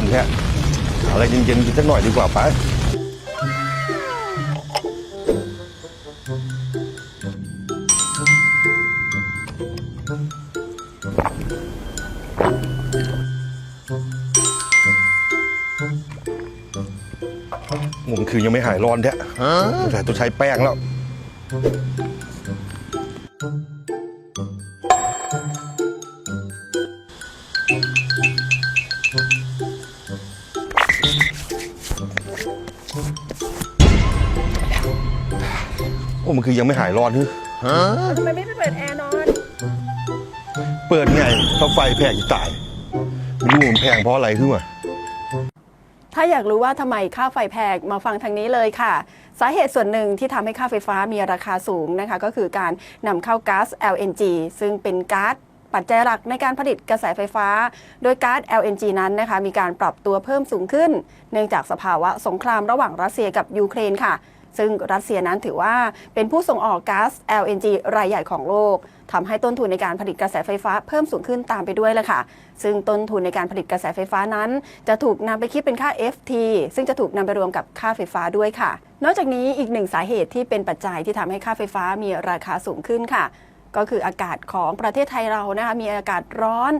อนแท้อะไรเย็นๆกินสักหน่อยดีกว่าไปผมคือยังไม่หายร้อนแท้แต่ต้องใช้แป้งแล้ว โอ้มันคือยังไม่หายร้อนฮึทำไมไม่ไปเปิดแอร์นอน เปิดไงถ้าไฟแพงจะตายไม่รู้มันแพงเพราะอะไรขึ้นมาถ้าอยากรู้ว่าทำไมค่าไฟแพงมาฟังทางนี้เลยค่ะ สาเหตุส่วนหนึ่งที่ทำให้ค่าไฟฟ้ามีราคาสูงนะคะ ก็คือการนำเข้าก๊าซ LNG ซึ่งเป็นก๊าซปัจจัยหลักในการผลิตกระแสไฟฟ้า โดยก๊าซ LNG นั้นนะคะ มีการปรับตัวเพิ่มสูงขึ้น เนื่องจากสภาวะสงครามระหว่างรัสเซียกับยูเครนค่ะ ซึ่งรัสเซียนั้นถือว่าเป็นผู้ส่งออกก๊าซ LNG รายใหญ่ของโลกทำให้ต้นทุนในการผลิตกระแสไฟฟ้าเพิ่มสูงขึ้นตามไปด้วยเลยค่ะ ซึ่งต้นทุนในการผลิตกระแสไฟฟ้านั้น จะถูกนำไปคิดเป็นค่า FT ซึ่งจะถูกนำไปรวมกับค่าไฟฟ้าด้วยค่ะ นอกจากนี้อีกหนึ่งสาเหตุที่เป็นปัจจัยที่ทำให้ค่าไฟฟ้ามีราคาสูงขึ้นค่ะ ก็คืออากาศของประเทศไทยเรานะคะมีอากาศร้อน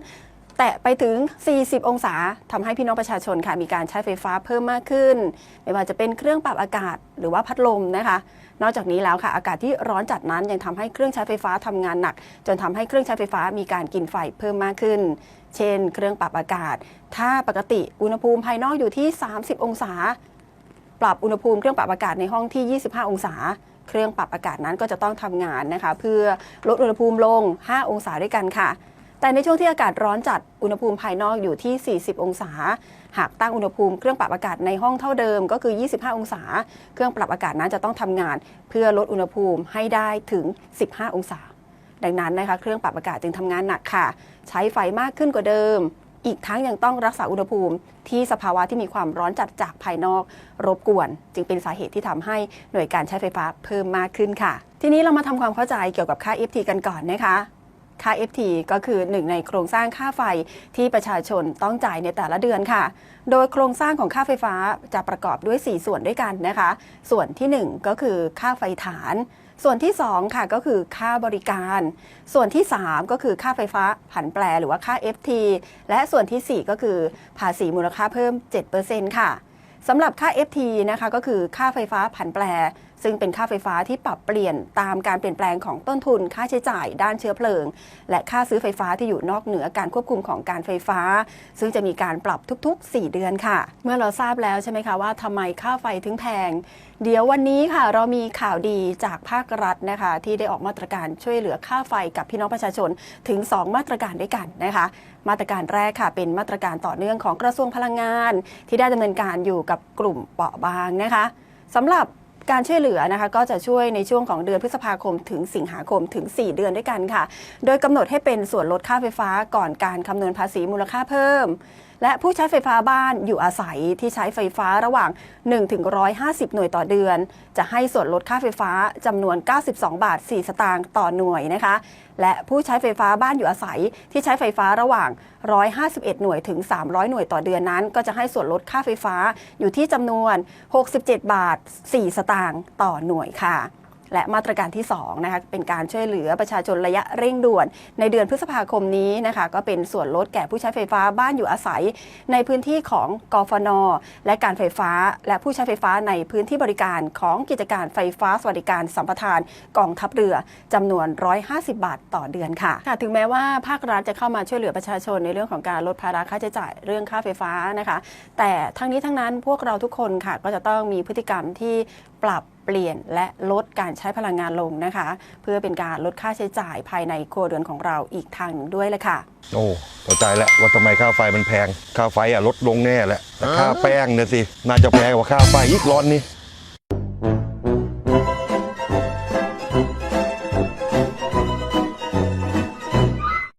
แตะไปถึง 40 องศาทำให้พี่น้องประชาชนค่ะมีการใช้ไฟฟ้าเพิ่มมากขึ้น ไม่ว่าจะเป็นเครื่องปรับอากาศหรือว่าพัดลมนะคะ นอกจากนี้แล้วค่ะอากาศที่ร้อนจัดนั้นยังทำให้เครื่องใช้ไฟฟ้าทำงานหนัก จนทำให้เครื่องใช้ไฟฟ้ามีการกินไฟเพิ่มมากขึ้น เช่น เครื่องปรับอากาศ ถ้าปกติอุณหภูมิภายนอกอยู่ที่ 30 องศา ปรับอุณหภูมิเครื่องปรับอากาศในห้องที่ 25 องศาเครื่องปรับอากาศนั้นก็จะต้องทำงานนะคะ เพื่อลดอุณหภูมิลง 5 องศาด้วยกันค่ะ แต่ในช่วงที่อากาศร้อนจัดอุณหภูมิภายนอกอยู่ที่ 40 องศา หากตั้งอุณหภูมิเครื่องปรับอากาศในห้องเท่าเดิมก็คือ 25 องศา เครื่องปรับอากาศนั้นจะต้องทำงาน เพื่อลดอุณหภูมิให้ได้ถึง 15 องศา ดังนั้นนะคะเครื่องปรับอากาศจึงทำงานหนักค่ะ ใช้ไฟมากขึ้นกว่าเดิม อีกทั้งยังต้องรักษาอุณหภูมิ ที่สภาวะที่มีความร้อนจัดจากภายนอกรบกวน จึงเป็นสาเหตุที่ทำให้หน่วยการใช้ไฟฟ้าเพิ่มมากขึ้นค่ะ ทีนี้เรามาทำความเข้าใจเกี่ยวกับค่า FT กันก่อนนะคะ ค่า FT ก็คือหนึ่งในโครงสร้างค่าไฟที่ประชาชนต้องจ่ายในแต่ละเดือนค่ะ โดยโครงสร้างของค่าไฟฟ้าจะประกอบด้วย 4 ส่วนด้วยกันนะคะ ส่วนที่ 1 ก็คือค่าไฟฐาน ส่วนที่ 2 ค่ะก็คือค่าบริการ ส่วนที่ 3 ก็คือค่าไฟฟ้าผันแปรหรือว่าค่า FT และส่วนทีสี่4 ก็คือภาษีมูลค่าเพิ่ม 7%ค่ะสำหรับค่า FT นะคะก็คือค่าไฟฟ้าผันแปร ซึ่งเป็นค่าไฟฟ้าที่ปรับเปลี่ยนตามการเปลี่ยนแปลงของต้นทุนค่าใช้จ่ายด้านเชื้อเพลิง และค่าซื้อไฟฟ้าที่อยู่นอกเหนือการควบคุมของการไฟฟ้า ซึ่งจะมีการปรับทุกๆ 4 เดือนค่ะ เมื่อเราทราบแล้วใช่ไหมคะว่าทำไมค่าไฟถึงแพง เดี๋ยววันนี้ค่ะเรามีข่าวดีจากภาครัฐนะคะ ที่ได้ออกมาตรการช่วยเหลือค่าไฟกับพี่น้องประชาชนถึง 2 มาตรการด้วยกันนะคะมาตรการแรกค่ะ เป็นมาตรการต่อเนื่องของกระทรวงพลังงาน ที่ได้ดำเนินการอยู่กับกลุ่มเปราะบางนะคะสำหรับ การช่วยเหลือนะคะก็จะช่วยในช่วงของเดือนพฤษภาคมถึงสิงหาคมถึง 4 เดือนด้วยกันค่ะ โดยกำหนดให้เป็นส่วนลดค่าไฟฟ้าก่อนการคำนวณภาษีมูลค่าเพิ่ม และผู้ใช้ไฟฟ้าบ้านอยู่อาศัยที่ใช้ไฟฟ้าระหว่าง1ถึง150 หน่วยต่อเดือน จะให้ส่วนลดค่าไฟฟ้าจำนวน 92 บาท 4 สตางค์ต่อหน่วยนะคะ และผู้ใช้ไฟฟ้าบ้านอยู่อาศัยที่ใช้ไฟฟ้าระหว่าง 151 หน่วยถึง 300 หน่วยต่อเดือนนั้น ก็จะให้ส่วนลดค่าไฟฟ้าอยู่ที่จำนวน 67 บาท 4 สตางค์ต่อหน่วยค่ะ และมาตรการที่2นะคะเป็นการช่วยเหลือประชาชนระยะเร่งด่วน ในเดือนพฤษภาคมนี้นะคะก็เป็นส่วนลดแก่ผู้ใช้ไฟฟ้าบ้านอยู่อาศัย ในพื้นที่ของกฟน และการไฟฟ้า และผู้ใช้ไฟฟ้าในพื้นที่บริการของกิจการไฟฟ้าสวัสดิการสัมปทานกองทัพเรือจำนวน 150 บาทต่อเดือนค่ะค่ะถึงแม้ว่าภาครัฐจะเข้ามาช่วยเหลือประชาชนในเรื่องของการลดภาระค่าใช้จ่ายเรื่องค่าไฟฟ้านะคะ แต่ทั้งนี้ทั้งนั้นพวกเราทุกคนค่ะก็จะต้องมีพฤติกรรมที่ปรับ เปลี่ยนและลดการใช้พลังงานลงนะคะ เพื่อเป็นการลดค่าใช้จ่ายภายในครัวเรือนของเราอีกทางหนึ่งด้วยเลยค่ะ โอ้เข้าใจแล้วว่าทำไมค่าไฟมันแพง ค่าไฟอะลดลงแน่แหละแต่ค่าแป้งเนี่ยสิ น่าจะแพงกว่าค่าไฟอีกร้อนนี่